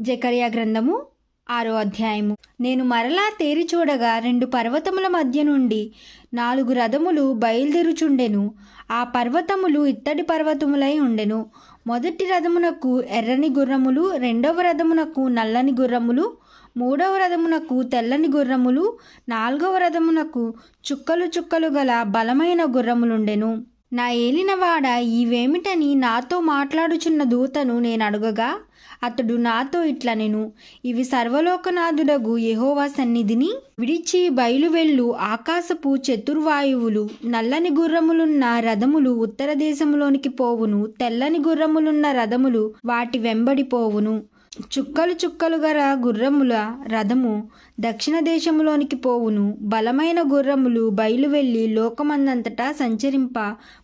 జకరియా గ్రంథము ఆరో అధ్యాయము. నేను మరలా తేరి చూడగా రెండు పర్వతముల మధ్య నుండి నాలుగు రథములు బయలుదేరుచుండెను. ఆ పర్వతములు ఇత్తడి పర్వతములై ఉండెను. మొదటి రథమునకు ఎర్రని గుర్రములు రెండవ రథమునకు నల్లని గుర్రములు మూడవ రథమునకు తెల్లని గుర్రములు నాలుగవ రథమునకు చుక్కలు చుక్కలు గల బలమైన గుర్రములుండెను. నా ఏలినవాడ ఇవేమిటని నాతో మాట్లాడుచున్న దూతను నేను అడుగగా అతడు నాతో ఇట్ల నేను ఇవి సర్వలోకనాథుడగు యహోవా సన్నిధిని విడిచి బయలువెళ్ళు ఆకాశపు చతుర్వాయువులు నల్లని గుర్రములున్న రథములు ఉత్తర దేశములోనికి పోవును తెల్లని గుర్రములున్న రథములు వాటి వెంబడి పోవును. చుక్కలు చుక్కలు గల గుర్రముల రథము దక్షిణ దేశములోనికి పోవును. బలమైన గుర్రములు బయలువెళ్ళి లోకమందంతటా సంచరింప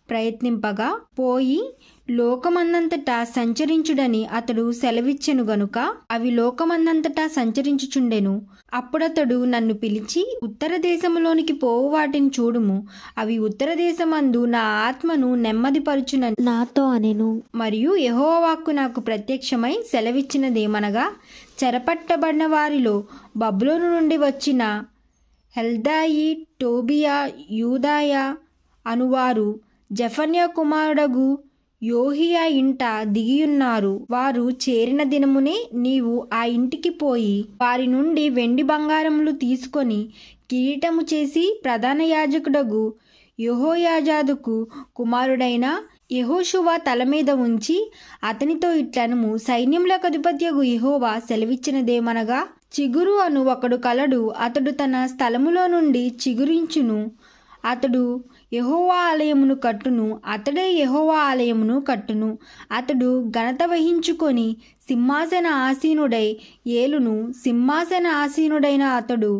ప్రయత్నింపగా పోయి లోకమందంతటా సంచరించుడని అతడు సెలవిచ్చెను గనుక అవి లోకమందంతటా సంచరించుచుండెను. అప్పుడతడు నన్ను పిలిచి ఉత్తర దేశములోనికి పోవు వాటిని చూడుము. అవి ఉత్తర దేశమందు నా ఆత్మను నెమ్మదిపరుచున నాతో అనెను. మరియు యెహోవాకు నాకు ప్రత్యక్షమై సెలవిచ్చినదేమనగా చెరపట్టబడిన వారిలో బబులోను నుండి వచ్చిన హెల్దాయి టోబియా యూదాయా అనువారు జఫన్య కుమారుడగు యోహియా ఇంట దిగియున్నారు. వారు చేరిన దినమునే నీవు ఆ ఇంటికి పోయి వారి నుండి వెండి బంగారములు తీసుకొని కిరీటము చేసి ప్రధాన యాజకుడగు యహోయాజాదుకు కుమారుడైన యెహోషువ తల మీద ఉంచి అతనితో ఇట్లనము సైన్యములకు అధిపత్యగు యెహోవా సెలవిచ్చినదేమనగా చిగురు అను ఒకడు కలడు అతడు తన స్థలములో నుండి చిగురించును. అతడు యహోవా ఆలయమును కట్టును అతడే యహోవా ఆలయమును కట్టును. అతడు ఘనత వహించుకొని సింహాసన ఆసీనుడై ఏలును సింహాసన ఆసీనుడైన అతడు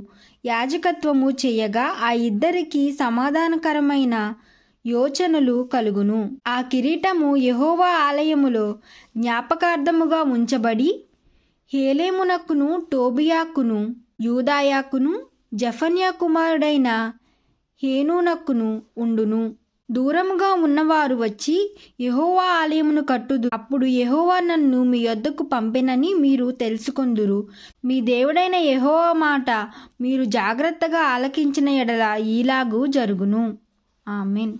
యాజకత్వము చేయగా ఆ ఇద్దరికి సమాధానకరమైన యోచనలు కలుగును. ఆ కిరీటము యహోవా ఆలయములో జ్ఞాపకార్థముగా ఉంచబడి హేలేమునకును టోబియాకును యూదాయాకును జఫన్యా కుమారుడైన హేనూనక్కును ఉండును. దూరముగా ఉన్నవారు వచ్చి యహోవా ఆలయమును కట్టుదు. అప్పుడు యహోవా నన్ను మీ యొద్దకు పంపినని మీరు తెలుసుకొందురు. మీ దేవుడైన యహోవా మాట మీరు జాగ్రత్తగా ఆలకించిన ఎడల ఈలాగు జరుగును. ఆమెన్.